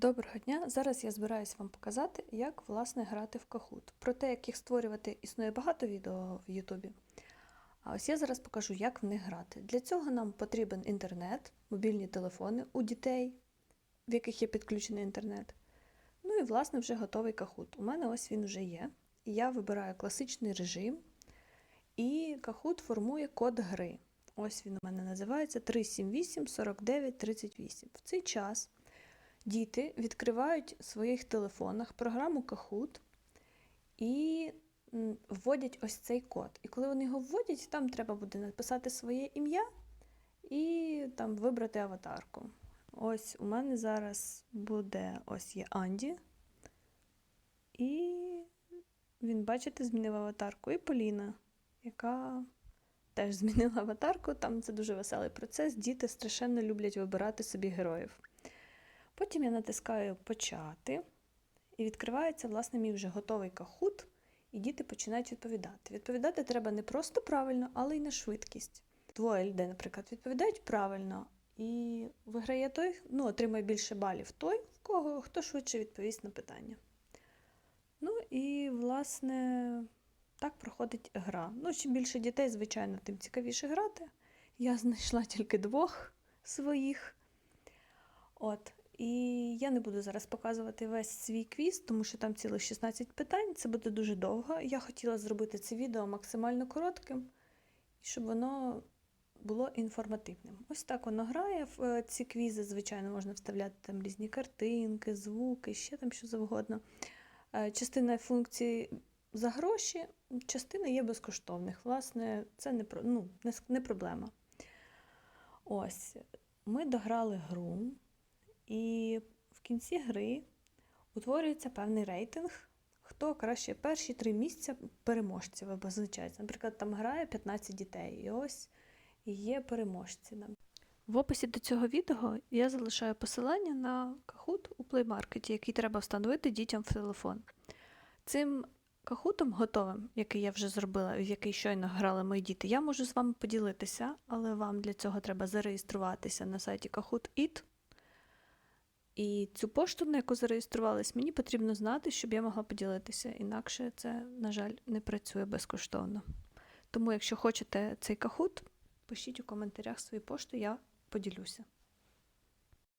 Доброго дня! Зараз я збираюсь вам показати, як власне грати в Kahoot. Про те, як їх створювати, існує багато відео в Ютубі. А ось я зараз покажу, як в них грати. Для цього нам потрібен інтернет, мобільні телефони у дітей, в яких є підключений інтернет. Ну і власне вже готовий Kahoot. У мене ось він вже є. Я вибираю класичний режим, і Kahoot формує код гри. Ось він у мене називається 378 49 38. В цей час діти відкривають в своїх телефонах програму Kahoot і вводять ось цей код. І коли вони його вводять, там треба буде написати своє ім'я і там вибрати аватарку. Ось у мене зараз буде ось є Анді. І він, бачите, змінив аватарку. І Поліна, яка теж змінила аватарку. Там це дуже веселий процес. Діти страшенно люблять вибирати собі героїв. Потім я натискаю Почати, і відкривається, власне, мій вже готовий кахут, і діти починають відповідати. Відповідати треба не просто правильно, але й на швидкість. Двоє людей, наприклад, відповідають правильно, і виграє той, ну, отримає більше балів той, в кого хто швидше відповість на питання. Ну і, власне, так проходить гра. Ну, чим більше дітей, звичайно, тим цікавіше грати. Я знайшла тільки двох своїх. От. І я не буду зараз показувати весь свій квіз, тому що там цілих 16 питань, це буде дуже довго. Я хотіла зробити це відео максимально коротким, щоб воно було інформативним. Ось так воно грає. В е, ці квізи, звичайно, можна вставляти там різні картинки, звуки, ще там що завгодно. Е, Частина функцій за гроші, частина є безкоштовних. Власне, це не, ну, не проблема. Ось, ми дограли гру. І в кінці гри утворюється певний рейтинг, хто краще перші три місця переможців визначається. Наприклад, там грає 15 дітей, і ось є переможці. В описі до цього відео я залишаю посилання на Kahoot у Market, який треба встановити дітям в телефон. Цим кахутом готовим, який я вже зробила, в який щойно грали мої діти, я можу з вами поділитися, але вам для цього треба зареєструватися на сайті Kahoot.it. І цю пошту, на яку зареєструвались, мені потрібно знати, щоб я могла поділитися. Інакше це, на жаль, не працює безкоштовно. Тому, якщо хочете цей кахут, пишіть у коментарях свою пошту, я поділюся.